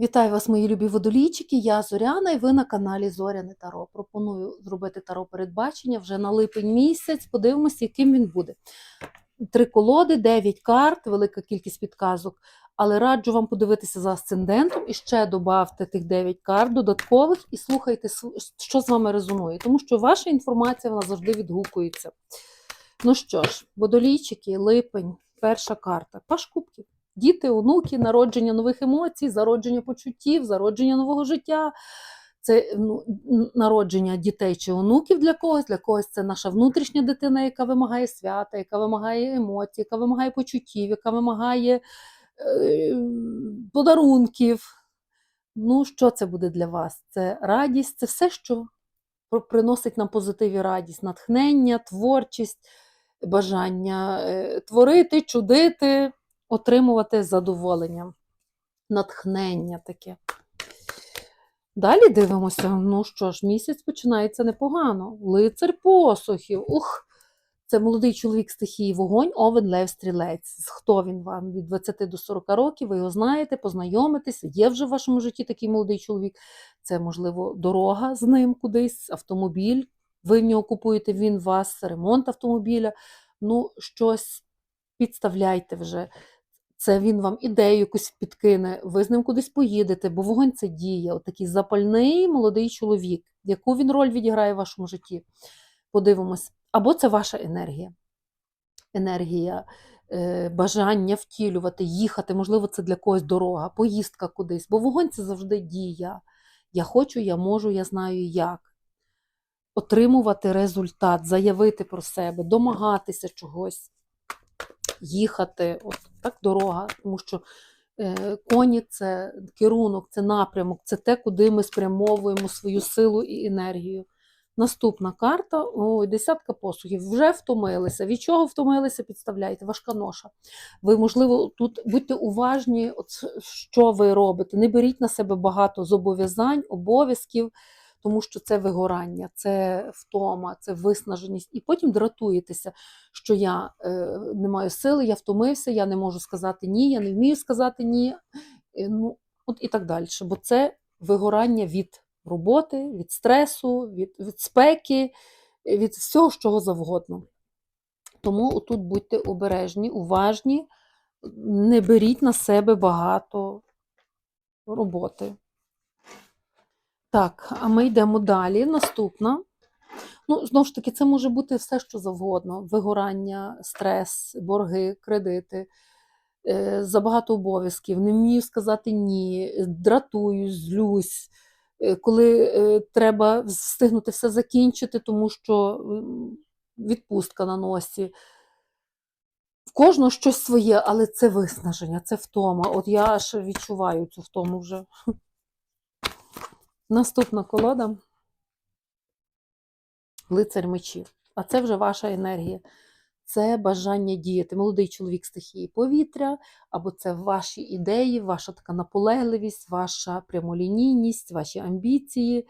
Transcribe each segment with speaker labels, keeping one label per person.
Speaker 1: Вітаю вас, мої любі водолійчики. Я Зоряна, і ви на каналі Зоряне Таро. Пропоную зробити таро передбачення вже на липень місяць. Подивимося, яким він буде. Три колоди, дев'ять карт, велика кількість підказок. Але раджу вам подивитися за асцендентом і ще додавте тих 9 карт додаткових і слухайте, що з вами резонує. Тому що ваша інформація вона завжди відгукується. Ну що ж, водолійчики, липень, перша карта. Паш кубків. Діти, онуки, народження нових емоцій, зародження почуттів, зародження нового життя. Це ну, народження дітей чи онуків для когось. Для когось це наша внутрішня дитина, яка вимагає свята, яка вимагає емоцій, яка вимагає почуттів, яка вимагає е, подарунків. Ну, що це буде для вас? Це радість, це все, що приносить нам позитиві радість, натхнення, творчість, бажання е, творити, чудити, отримувати задоволення, натхнення таке. Далі дивимося. Ну що ж, місяць починається непогано. Лицар посухів. Ух! Це молодий чоловік стихії вогонь, овен, лев, стрілець. Хто він вам? Від 20 до 40 років, ви його знаєте, познайомитесь. Є вже в вашому житті такий молодий чоловік. Це, можливо, дорога з ним кудись, автомобіль. Ви в нього купуєте, він вас, ремонт автомобіля. Ну, щось підставляйте вже. Це він вам ідею якусь підкине, ви з ним кудись поїдете, бо вогонь це діє. Отакий запальний молодий чоловік. Яку він роль відіграє в вашому житті? Подивимось. Або це ваша енергія. Енергія, е, бажання втілювати, їхати, можливо, це для когось дорога, поїздка кудись. Бо вогонь це завжди дія. Я хочу, я можу, я знаю як. Отримувати результат, заявити про себе, домагатися чогось їхати, от так дорога, тому що е, коні це керунок, це напрямок, це те, куди ми спрямовуємо свою силу і енергію. Наступна карта, ой, десятка посухів. Вже втомилися. Від чого втомилися, підставляйте, важка ноша. Ви, можливо, тут будьте уважні, от, що ви робите. Не беріть на себе багато зобов'язань, обов'язків, тому що це вигорання, це втома, це виснаженість. І потім дратуєтеся, що я е, не маю сили, я втомився, я не можу сказати ні, я не вмію сказати ні. Е, ну, от і так далі. Бо це вигорання від роботи, від стресу, від, від спеки, від всього, чого завгодно. Тому тут будьте обережні, уважні, не беріть на себе багато роботи. Так, а ми йдемо далі. Наступна. Ну, знову ж таки, це може бути все, що завгодно: вигорання, стрес, борги, кредити, е, забагато обов'язків, не вмію сказати ні, дратуюсь, злюсь, е, коли е, треба встигнути все закінчити, тому що відпустка на носі. В кожного щось своє, але це виснаження, це втома. От я аж відчуваю цю втому вже. Наступна колода лицар мечів. А це вже ваша енергія. Це бажання діяти. Молодий чоловік стихії повітря, або це ваші ідеї, ваша така наполегливість, ваша прямолінійність, ваші амбіції,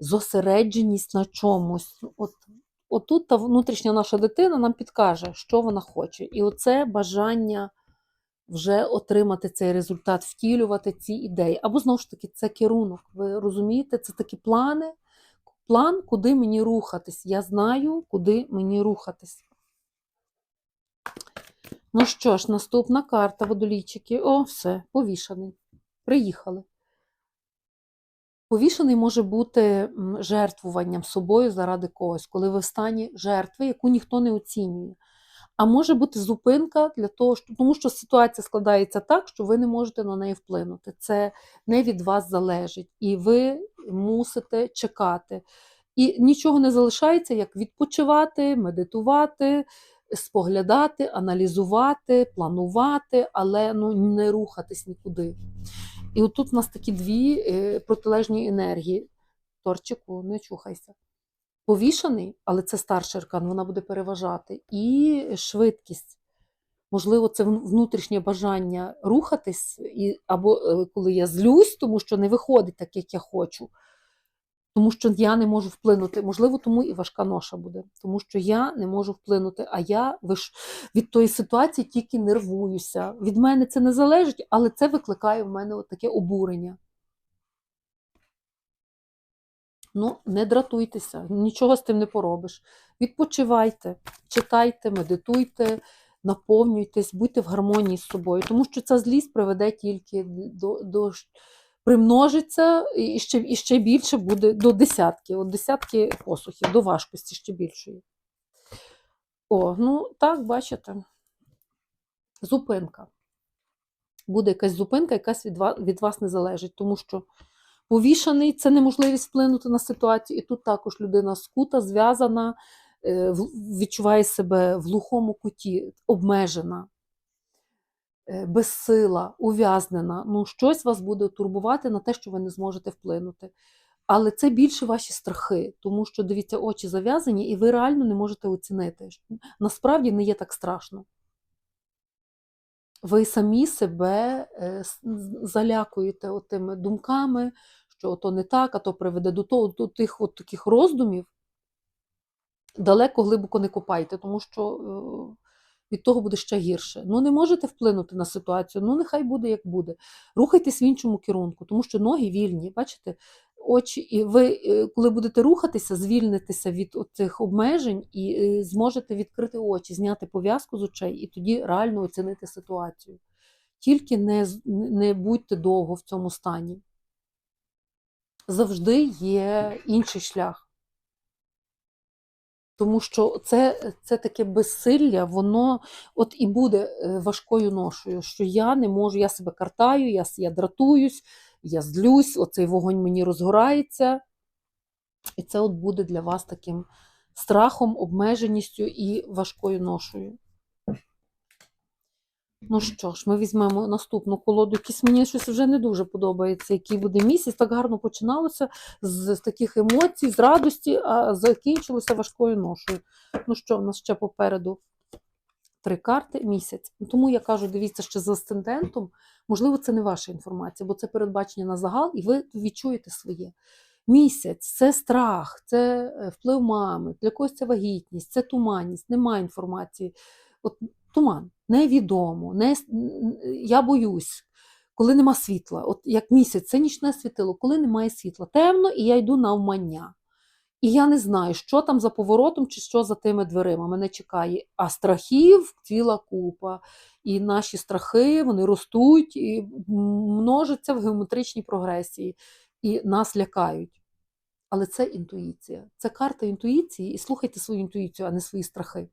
Speaker 1: зосередженість на чомусь. От, отут та внутрішня наша дитина нам підкаже, що вона хоче. І оце бажання вже отримати цей результат, втілювати ці ідеї. Або знову ж таки, це керунок. Ви розумієте, це такі плани, план, куди мені рухатись. Я знаю, куди мені рухатись. Ну що ж, наступна карта водолійчики. О, все, повішаний. Приїхали. Повішений може бути жертвуванням собою заради когось, коли ви в стані жертви, яку ніхто не оцінює. А може бути зупинка для того, що, тому що ситуація складається так, що ви не можете на неї вплинути. Це не від вас залежить. І ви мусите чекати. І нічого не залишається, як відпочивати, медитувати, споглядати, аналізувати, планувати, але ну, не рухатись нікуди. І отут у нас такі дві е, протилежні енергії. Торчику, не чухайся. Повішаний, але це старший аркан, вона буде переважати. І швидкість. Можливо, це внутрішнє бажання рухатись, і, або е, коли я злюсь, тому що не виходить так, як я хочу. Тому що я не можу вплинути. Можливо, тому і важка ноша буде, тому що я не можу вплинути. А я від тої ситуації тільки нервуюся. Від мене це не залежить, але це викликає в мене таке обурення. Ну, не дратуйтеся, нічого з тим не поробиш. Відпочивайте, читайте, медитуйте, наповнюйтесь, будьте в гармонії з собою, тому що ця злість приведе тільки до, до примножиться і ще, і ще більше буде до десятки, от десятки посухів, до важкості ще більшої. О, ну так, бачите. Зупинка. Буде якась зупинка, якась від вас, від вас не залежить, тому що повішаний це неможливість вплинути на ситуацію. І тут також людина скута, зв'язана, е, відчуває себе в глухому куті, обмежена, е, безсила, ув'язнена. Ну, щось вас буде турбувати на те, що ви не зможете вплинути. Але це більше ваші страхи, тому що дивіться, очі зав'язані, і ви реально не можете оцінити. Насправді не є так страшно. Ви самі себе е, залякуєте тими думками, що то не так, а то приведе до того, до тих от таких роздумів. Далеко глибоко не копайте, тому що е, від того буде ще гірше. Ну, не можете вплинути на ситуацію, ну нехай буде як буде. Рухайтесь в іншому керунку, тому що ноги вільні. Бачите, очі, і ви, е, коли будете рухатися, звільнитеся від цих обмежень і е, зможете відкрити очі, зняти пов'язку з очей і тоді реально оцінити ситуацію. Тільки не, не будьте довго в цьому стані. Завжди є інший шлях. Тому що це, це таке безсилля, воно от і буде е, важкою ношою, що я не можу, я себе картаю, я, я дратуюсь, я злюсь, оцей вогонь мені розгорається. І це от буде для вас таким страхом, обмеженістю і важкою ношою. Ну що ж, ми візьмемо наступну колоду. Якісь мені щось вже не дуже подобається, який буде місяць. Так гарно починалося з, з таких емоцій, з радості, а закінчилося важкою ношою. Ну що, в нас ще попереду три карти місяць. Тому я кажу, дивіться ще з асцендентом. Можливо, це не ваша інформація, бо це передбачення на загал, і ви відчуєте своє. Місяць це страх, це е, вплив мами, для когось це вагітність, це туманність, немає інформації. От туман, невідомо, не, я боюсь, коли нема світла. От як місяць, це нічне світило, коли немає світла. Темно, і я йду навмання. І я не знаю, що там за поворотом чи що за тими дверима мене чекає. А страхів ціла купа. І наші страхи вони ростуть і множаться в геометричній прогресії, і нас лякають. Але це інтуїція. Це карта інтуїції, і слухайте свою інтуїцію, а не свої страхи.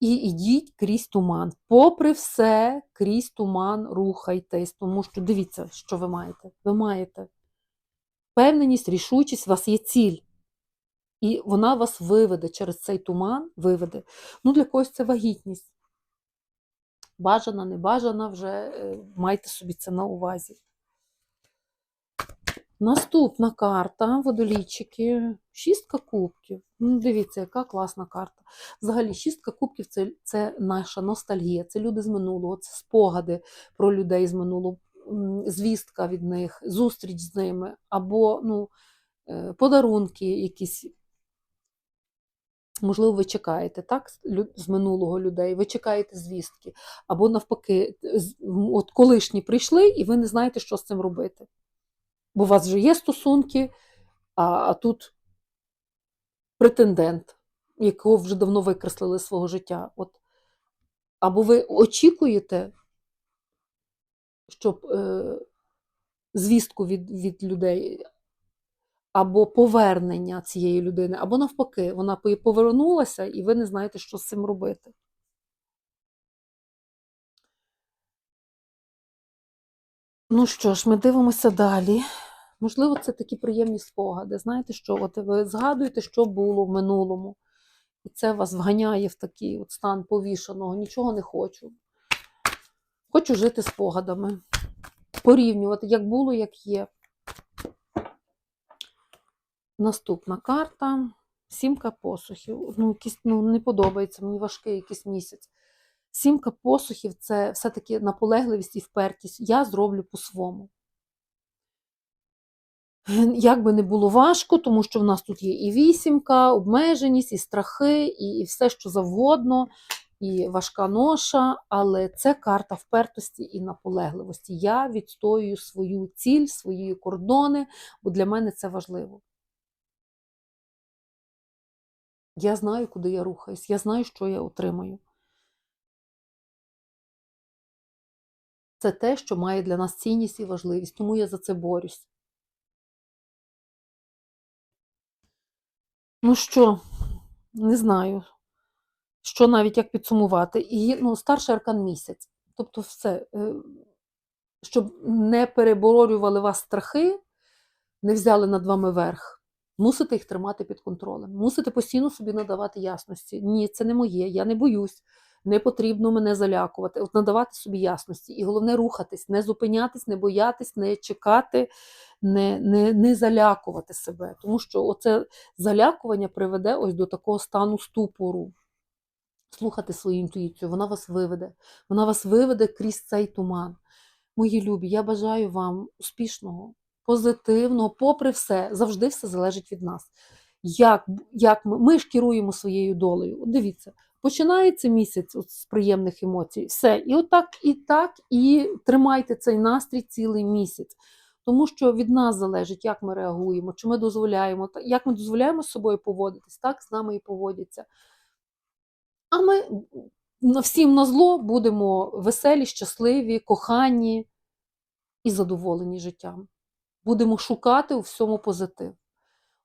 Speaker 1: І йдіть крізь туман. Попри все, крізь туман рухайтесь, тому що дивіться, що ви маєте. Ви маєте впевненість, рішучість, у вас є ціль. І вона вас виведе через цей туман, виведе. Ну, для когось це вагітність. Бажана, не бажана, вже е, майте собі це на увазі. Наступна карта, водолійчики, шістка кубків. Ну, дивіться, яка класна карта. Взагалі, шістка кубків це, це наша ностальгія, це люди з минулого, це спогади про людей з минулого, звістка від них, зустріч з ними, або ну, е, подарунки якісь. Можливо, ви чекаєте так, з минулого людей, ви чекаєте звістки. Або навпаки, от колишні прийшли, і ви не знаєте, що з цим робити. Бо у вас вже є стосунки, а, а тут претендент, якого вже давно викреслили свого життя. От. Або ви очікуєте, щоб е, звістку від, від людей, або повернення цієї людини, або навпаки, вона повернулася, і ви не знаєте, що з цим робити. Ну що ж, ми дивимося далі. Можливо, це такі приємні спогади. Знаєте, що от ви згадуєте, що було в минулому, і це вас вганяє в такий от стан повішаного. Нічого не хочу. Хочу жити спогадами, порівнювати, як було, як є. Наступна карта. Сімка посухів. Ну, якісь, ну, не подобається, мені важкий якийсь місяць. Сімка посухів це все-таки наполегливість і впертість. Я зроблю по-своєму. Як би не було важко, тому що в нас тут є і вісімка, обмеженість, і страхи, і, і все, що завгодно, і важка ноша, але це карта впертості і наполегливості. Я відстоюю свою ціль, свої кордони, бо для мене це важливо. Я знаю, куди я рухаюсь, я знаю, що я отримаю. Це те, що має для нас цінність і важливість, тому я за це борюсь. Ну що, не знаю, що навіть як підсумувати. І ну, старший аркан місяць. Тобто, все, е, щоб не переборювали вас страхи, не взяли над вами верх. Мусите їх тримати під контролем. Мусите постійно собі надавати ясності. Ні, це не моє, я не боюсь, не потрібно мене залякувати. От надавати собі ясності. І головне рухатись, не зупинятись, не боятись, не чекати, не, не, не залякувати себе. Тому що оце залякування приведе ось до такого стану ступору. Слухати свою інтуїцію, вона вас виведе. Вона вас виведе крізь цей туман. Мої любі, я бажаю вам успішного, позитивного, попри все, завжди все залежить від нас. Як, як ми, ми ж керуємо своєю долею. Дивіться, починається місяць от з приємних емоцій, все. І отак, і так, і тримайте цей настрій цілий місяць. Тому що від нас залежить, як ми реагуємо, чи ми дозволяємо, як ми дозволяємо з собою поводитись, так з нами і поводяться. А ми всім на зло будемо веселі, щасливі, кохані і задоволені життям. Будемо шукати у всьому позитив.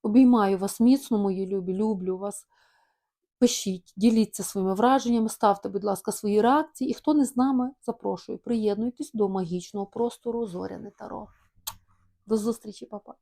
Speaker 1: Обіймаю вас міцно, мої любі, люблю вас. Пишіть, діліться своїми враженнями, ставте, будь ласка, свої реакції. І хто не з нами, запрошую, приєднуйтесь до магічного простору Зоряне Таро. До зустрічі, папа!